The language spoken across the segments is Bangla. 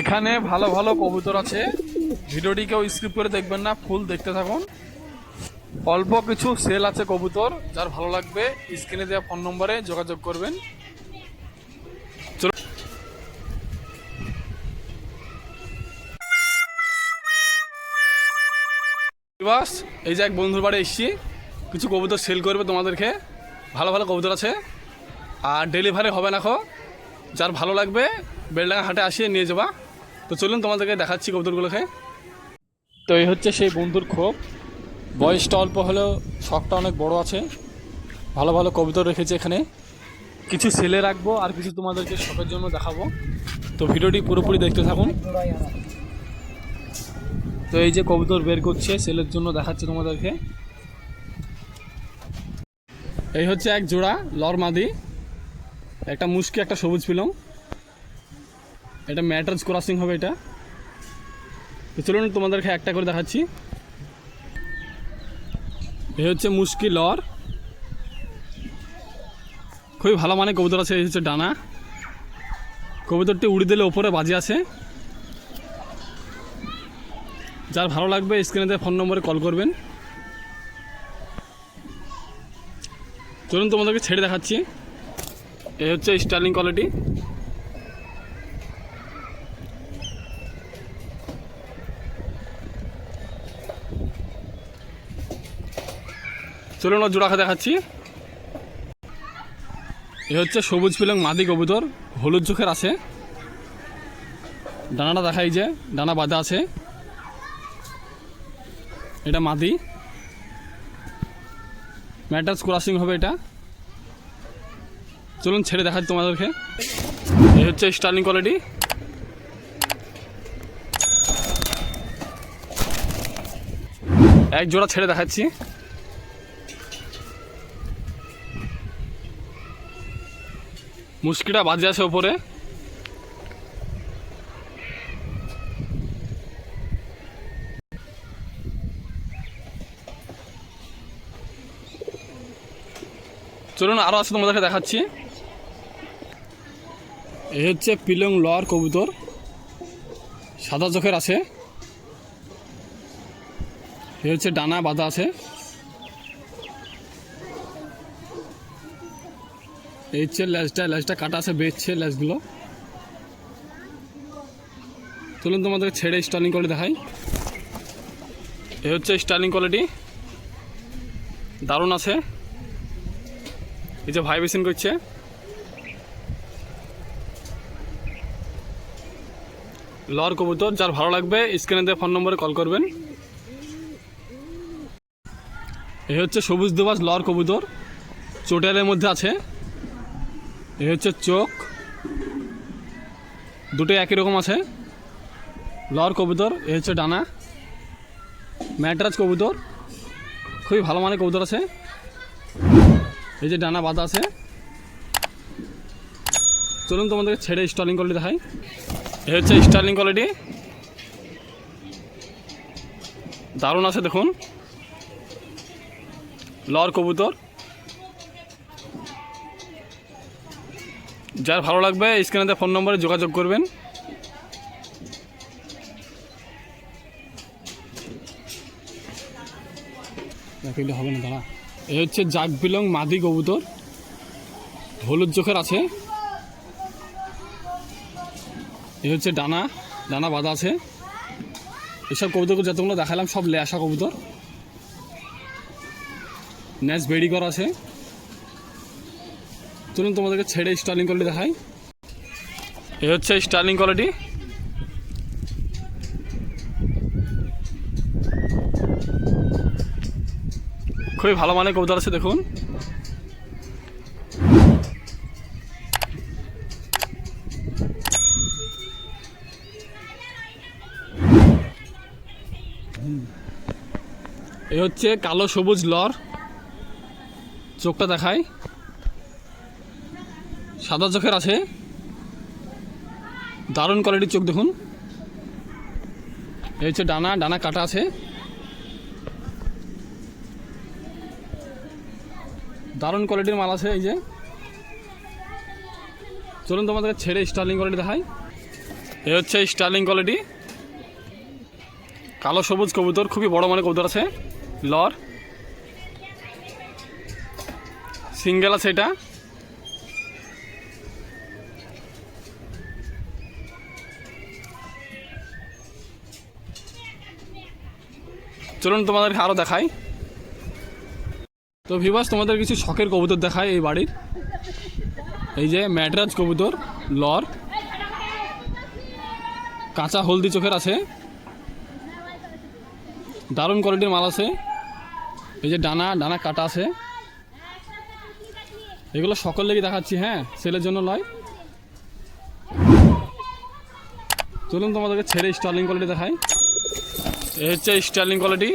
এখানে ভালো ভালো কবুতর আছে। ভিডিওটি কেউ স্কিপ করে দেখবেন না ফুল দেখতে থাকুন। অল্প কিছু সেল আছে কবুতর, যার ভালো লাগবে স্ক্রিনে দেওয়া ফোন নম্বরে যোগাযোগ করবেন। বাস এই যে এক বন্ধুর বাড়ি এসছি। কিছু কবুতর সেল করবে তোমাদেরকে। ভালো ভালো কবুতর আছে। আর ডেলিভারি হবে না যার ভালো লাগবে বেলডাঙ্গা হাটে আসিয়ে নিয়ে যাবা। তো চলুন তোমাদেরকে দেখাচ্ছি কবুতরগুলোকে। তো এই হচ্ছে সেই বন্ধুর ক্ষোভ বয়সটা অল্প হলেও শখটা অনেক বড় আছে। ভালো ভালো কবুতর রেখেছে এখানে। কিছু সেলে রাখব আর কিছু তোমাদেরকে শখের জন্য দেখাবো। তো ভিডিওটি পুরোপুরি দেখতে থাকুন। তো এই যে কবুতর বের করছে, সেলের জন্য দেখাচ্ছে তোমাদেরকে। এই হচ্ছে এক জোড়া লর মাদি একটা মুশকি, একটা সবুজ ফিলম এটা ম্যাটার্স ক্রসিং হবে এটা। তো চলুন তোমাদেরকে একটা করে দেখাচ্ছি। এই হচ্ছে মুশকি লর। খুবই ভালো মানে কবুতর আছে, এই হচ্ছে ডানা। কবুতরটি উড়ি দিলে ওপরে বাজে আছে যার ভালো লাগবে স্ক্রিনে ফোন নম্বরে কল করবেন। চলুন তোমাদেরকে ছেড়ে দেখাচ্ছি। এই হচ্ছে স্টার্লিং কোয়ালিটি চলুন ওর জোড়াকে দেখাচ্ছি। এ হচ্ছে সবুজ পিলং মাদি কবুতর, হলুদ চোখের আছে। ডানাটা দেখাই যে, ডানা বাঁধা আছে। এটা মাদি। ম্যাটার্স ক্রসিং হবে এটা। চলুন ছেড়ে দেখাচ্ছি তোমাদেরকে। এই হচ্ছে স্টার্লিং কোয়ালিটি। এক জোড়া ছেড়ে দেখাচ্ছি। মুশকিটা বাজে আছে ওপরে। চলুন আরও আছে তোমাদেরকে দেখাচ্ছি। এই হচ্ছে পিলং লর কবুতর। সাদা চোখের আছে। এই হচ্ছে ডানা বাঁধা আছে। এই হচ্ছে ল্যাসটা ল্যাসটা কাটা আছে, বেচছে ল্যাসগুলো চলুন তোমাদেরকে ছেড়ে স্টার্লিং করে দেখাই। এই হচ্ছে স্টার্লিং কোয়ালিটি দারুণ আছে। এই যে ভাইব্রেশন করছে। লর কবুতর, যার ভালো লাগবে স্ক্রিনে দিয়ে ফোন নম্বরে কল করবেন। এই হচ্ছে সবুজ দুবাস লর কবুতর। চোটালের মধ্যে আছে। এই হচ্ছে চোখ। দুটোই একই রকম আছে। লর কবুতর এই হচ্ছে ডানা। ম্যাটরাজ কবুতর, খুবই ভালো মানের কবুতর আছে। এই যে ডানা বাঁধা আছে। চলুন তোমাদেরকে ছেড়ে স্টলিং কোয়ালিটি দেখাই। এই হচ্ছে স্টার্লিং কোয়ালিটি। দারুণ আছে, দেখুন। লর কবুতর। যার ভালো লাগবে, স্ক্রিনে ফোন নম্বরে যোগাযোগ করবেন। হবে না, দাঁড়া। এ হচ্ছে জাগ বিলং মাদি কবুতর। হলুদ চোখের আছে। এই হচ্ছে ডানা ডানা বাঁধা আছে। এসব কবুতরগুলো যতগুলো দেখালাম, সব লেয়াসা কবুতর। ন্যাচ বেড়ি করা আছে। চলুন তোমাদেরকে ছেড়ে স্টার্লিং কোয়ালিটি দেখাই। এই হচ্ছে স্টার্লিং কোয়ালিটি খুবই ভালো মানের কবুতর আছে, দেখুন। এই হচ্ছে কালো সবুজ লর। চোখটা দেখায় সাদা চোখের আছে। দারুণ কোয়ালিটির চোখ দেখুন। এই হচ্ছে ডানা ডানা কাটা আছে। দারুণ কোয়ালিটির মাল আছে এই যে। চলুন তোমাদের ছেড়ে স্টার্লিং কোয়ালিটি দেখাই। এ হচ্ছে স্টার্লিং কোয়ালিটি কালো সবুজ কবুতর, খুবই বড় মানে কবুতর আছে। লর। সিঙ্গেল আছে এটা। চলুন তোমাদেরকে আরও দেখাই। তো ভিবাস তোমাদের কিছু শখের কবুতর দেখায় এই বাড়ির। এই যে ম্যাডরাজ কবুতর, লর। কাঁচা হলদি চোখের আছে। দারুণ কোয়ালিটির মাল আছে। এই যে ডানা ডানা কাটা আছে। এগুলো সকল লেগে দেখাচ্ছি হ্যাঁ সেলের জন্য লয় চলুন তোমাদেরকে ছেড়ে স্টার্লিং কোয়ালিটি দেখাই। হচ্ছে স্টার্লিং কোয়ালিটি।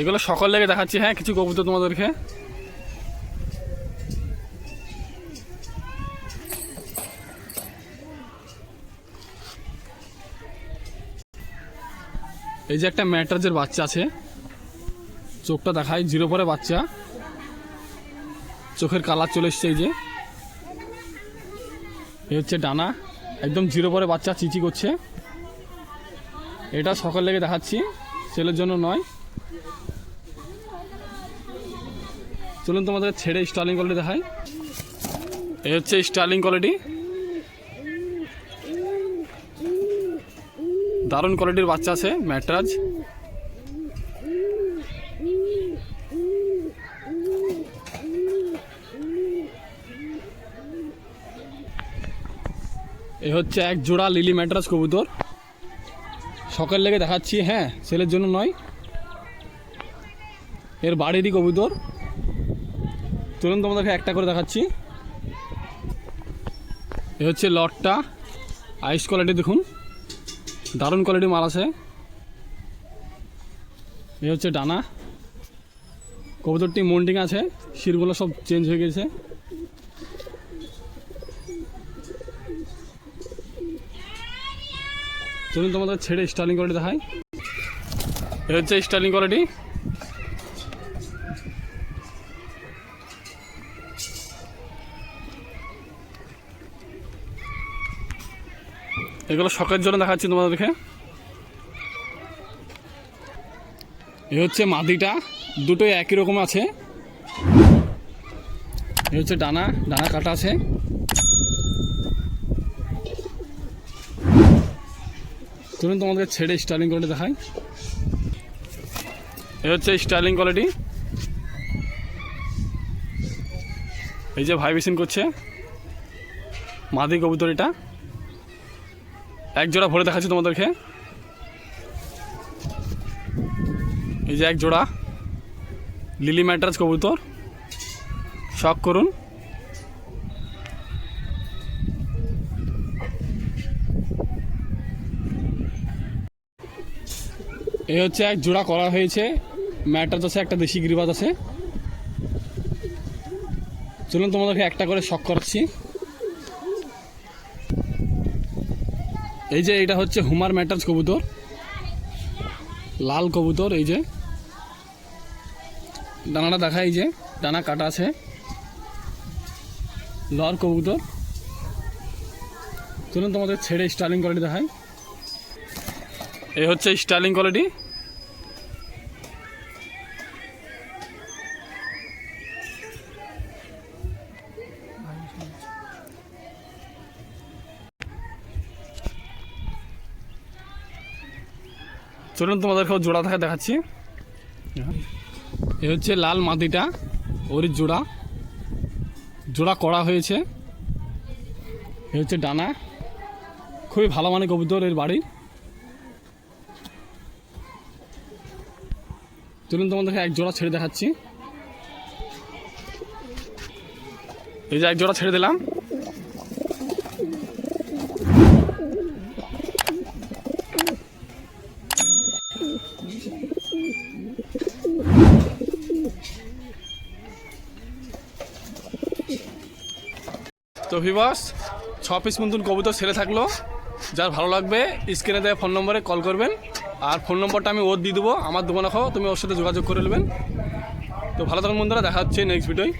এগুলো সকল লেগে দেখাচ্ছি হ্যাঁ কিছু কবুতর তোমাদেরকে। এই যে একটা ম্যাট্রাজের বাচ্চা আছে। চোখটা দেখায় জিরো পরে বাচ্চা। চোখের কালার চলে এসছে এই যে। এই হচ্ছে ডানা, একদম জিরো পরে বাচ্চা চিচি করছে। এটা সকাল লেগে দেখাচ্ছি, ছেলের জন্য নয়। চলুন তোমাদের ছেড়ে স্টার্লিং কোয়ালিটি দেখাই। এ হচ্ছে স্টার্লিং কোয়ালিটি। দারুণ কোয়ালিটির বাচ্চা আছে, ম্যাট্রাজ। এ হচ্ছে এক জোড়া লিলি ম্যাট্রাস কবুতর। সকাল লেগে দেখাচ্ছি হ্যাঁ ছেলের জন্য নয়। এর বাড়িরই কবুতর। চলুন তোমাদেরকে একটা করে দেখাচ্ছি। এ হচ্ছে লটটা। আইস কোয়ালিটি দেখুন। দারুণ কোয়ালিটি মাল আছে। এ হচ্ছে ডানা। কবুতরটি মন্ডিং আছে, শিরগুলো সব চেঞ্জ হয়ে গেছে। চলুন তোমাদের ছেড়ে স্টার্লিং কোয়ালিটি দেখাই। এ হচ্ছে স্টার্লিং কোয়ালিটি এগুলো শখের জন্য দেখাচ্ছি তোমাদেরকে। এ হচ্ছে মাদিটা দুটোই একই রকম আছে। এ হচ্ছে ডানা ডানা কাটা আছে। চলুন তোমাদেরকে ছেড়ে স্টাইলিং কোয়ালিটি দেখাই। এ হচ্ছে স্টাইলিং কোয়ালিটি। এই যে ভাইব্রেশন করছে, মাদি কবুতর এটা। এক জোড়া ভরে দেখাচ্ছি তোমাদেরকে। এই যে এক জোড়া, লিলি ম্যাট্রাস কবুতর। শখ করুন। এই হচ্ছে এক জোড়া করা হয়েছে। ম্যাট্রাস আছে, একটা দেশি গিরিবাজ আছে। চলুন তোমাদেরকে একটা করে শখ করাচ্ছি। এই যে এটা হচ্ছে হুমার ম্যাটার্স কবুতর। লাল কবুতর, এই যে। ডানাটা দেখা এই যে, ডানা কাটা আছে। লর কবুতর। চলুন তোমাদের ছেড়ে স্টাইলিং কোয়ালিটি দেখায় এই হচ্ছে স্টাইলিং কোয়ালিটি। চলুন তোমাদেরকে জোড়া থাকে দেখাচ্ছি। এ হচ্ছে লাল মাদিটা ওর জোড়া। জোড়া করা হয়েছে। এ হচ্ছে ডানা। খুবই ভালো মানে কবুতর এর বাড়ি। চলুন তোমাদেরকে এক জোড়া ছেড়ে দেখাচ্ছি। এই যে এক জোড়া ছেড়ে দিলাম। তো ভিবাস ছ পিস মতন কবুতর ছেড়ে থাকল। যার ভালো লাগবে স্ক্রিনে দেওয়া ফোন নম্বরে কল করবেন। আর ফোন নম্বরটা আমি ওর দিয়ে দেবো। আমার দোকানে খাও, তুমি ওর সাথে যোগাযোগ করে নেবেন। তো ভালো থাকুন বন্ধুরা, দেখা হচ্ছে নেক্সট ভিডিওয়